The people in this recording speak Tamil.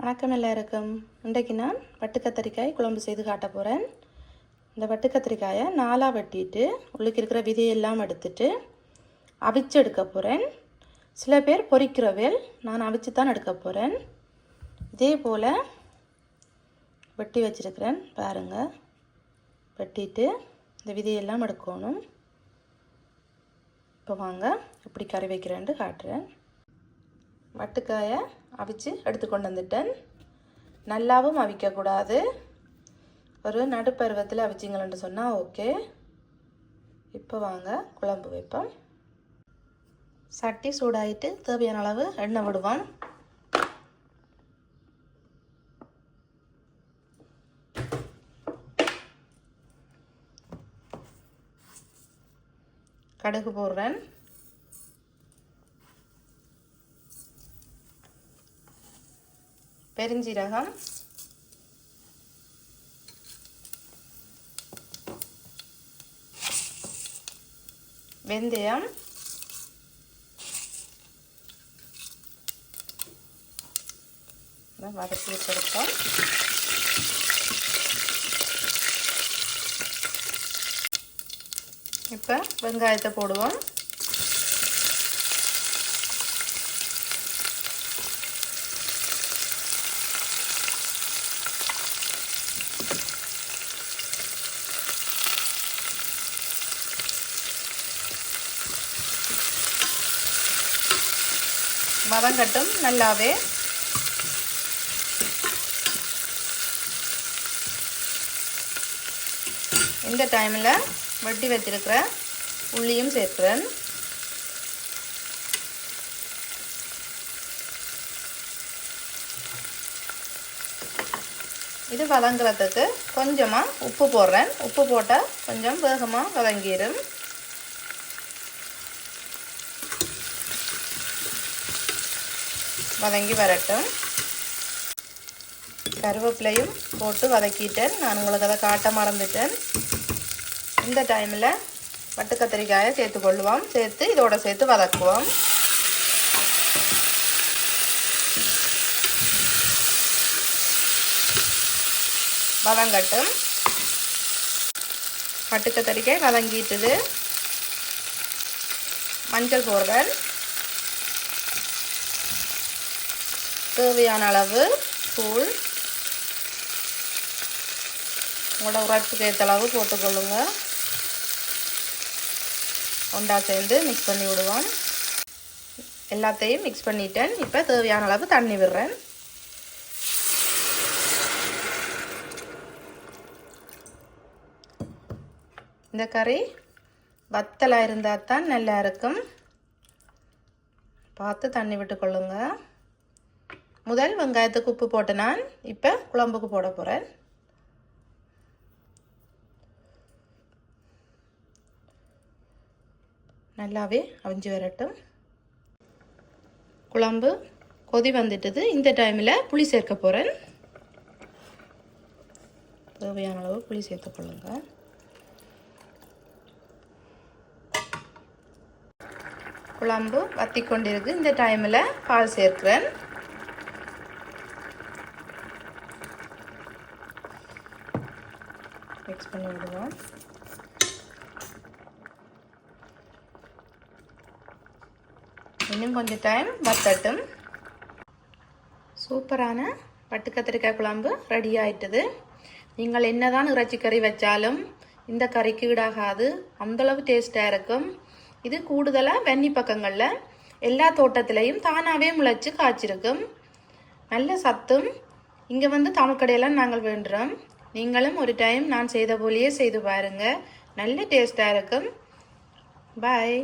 வணக்கம் எல்லாருக்கும். இன்றைக்கு நான் வட்டு கத்திரிக்காய் குழம்பு செய்து காட்ட போகிறேன் இந்த வட்டு கத்திரிக்காயை நாலாக வெட்டிட்டு உள்ளுக்கு இருக்கிற விதையெல்லாம் எடுத்துட்டு அவிச்சு எடுக்க போகிறேன் சில பேர் பொரிக்கிறவேல் நான் அவிச்சு தான் எடுக்க போகிறேன் இதே போல் வெட்டி வச்சிருக்கிறேன் பாருங்கள் வெட்டிட்டு இந்த விதையெல்லாம் எடுக்கணும். இப்போ வாங்க எப்படி கறி வைக்கிறேன்ட்டு காட்டுறேன். வட்டுக்காயை அவிச்சு எடுத்து கொண்டு வந்துட்டேன். நல்லாவும் அவிக்கக்கூடாது. ஒரு நடுப்பருவத்தில் அவிச்சிங்களேன்னு சொன்னால் ஓகே. இப்போ வாங்க குழம்பு வைப்போம். சட்டி சூடாயிட்டு தேவையான அளவு எண்ணெய் விடுவோம். கடுகு போடுறேன். பெருஞ்சீரகம். வெந்தயம். வதக்கி கொடுப்போம் இப்போ வெங்காயத்தை போடுவோம். வதங்கட்டும் நல்லாவே. இந்த டைமில் வட்டி வச்சிருக்கிற உள்ளியும் சேர்த்துறேன் இது வதங்குறதுக்கு கொஞ்சமாக உப்பு போடுறேன். உப்பு போட்டால் கொஞ்சம் வேகமாக வதங்கிடும் வதங்கி வரட்டும். கருவேப்பிலையும் போட்டு வதக்கிட்டேன். நான் உங்களுக்கு அதை காட்ட மறந்துட்டேன். இந்த டைமில் வட்டு கத்திரிக்காயை சேர்த்து கொள்ளுவோம். சேர்த்து இதோட சேர்த்து வதக்குவோம். வதங்கட்டும். வட்டு கத்திரிக்காய் வதங்கிட்டுது. மஞ்சள் போடுறேன் தேவையான அளவு தூள். உங்களோட உரைப்புக்கு ஏற்ற அளவு போட்டுக்கொள்ளுங்க. ஒன்றா சேர்ந்து மிக்ஸ் பண்ணி விடுவோம். எல்லாத்தையும் மிக்ஸ் பண்ணிட்டேன். இப்போ தேவையான அளவு தண்ணி விடுறேன். இந்த கறி வத்தலாக இருந்தால் தான் நல்லா இருக்கும். பார்த்து தண்ணி விட்டுக்கொள்ளுங்கள் முதல் வெங்காயத்துக்கு உப்பு போட்டு நான் இப்போ குழம்புக்கு போட போகிறேன் நல்லாவே அவிஞ்சு வரட்டும். குழம்பு கொதி வந்துட்டது. இந்த டைமில் புளி சேர்க்க போகிறேன் தேவையான அளவு புளி சேர்த்துக்கொள்ளுங்க குழம்பு வத்தி கொண்டிருக்கு. இந்த டைமில் பால் சேர்க்கிறேன். மிக்ஸ் பண்ணி விடுவோம். இன்னும் கொஞ்சம் டைம் வத்தட்டும். சூப்பரான பட்டு கத்திரிக்காய் குழம்பு ரெடி ஆயிட்டது. நீங்கள் என்னதான் இறைச்சி கறி வச்சாலும் இந்த கறிக்கு ஈடாகாது அந்தளவு டேஸ்ட்டாக இருக்கும். இது கூடுதலாக வெண்ணி பக்கங்களில் எல்லா தோட்டத்திலையும் தானாகவே முளைச்சி காய்ச்சிருக்கும். நல்ல சத்தும் இங்கே வந்து தமிழ் கடையெல்லாம் நாங்கள் வேண்டுறோம். நீங்களும் ஒரு டைம் நான் செய்த போலேயே செய்து பாருங்கள் நல்ல டேஸ்ட்டாக இருக்கும். பாய்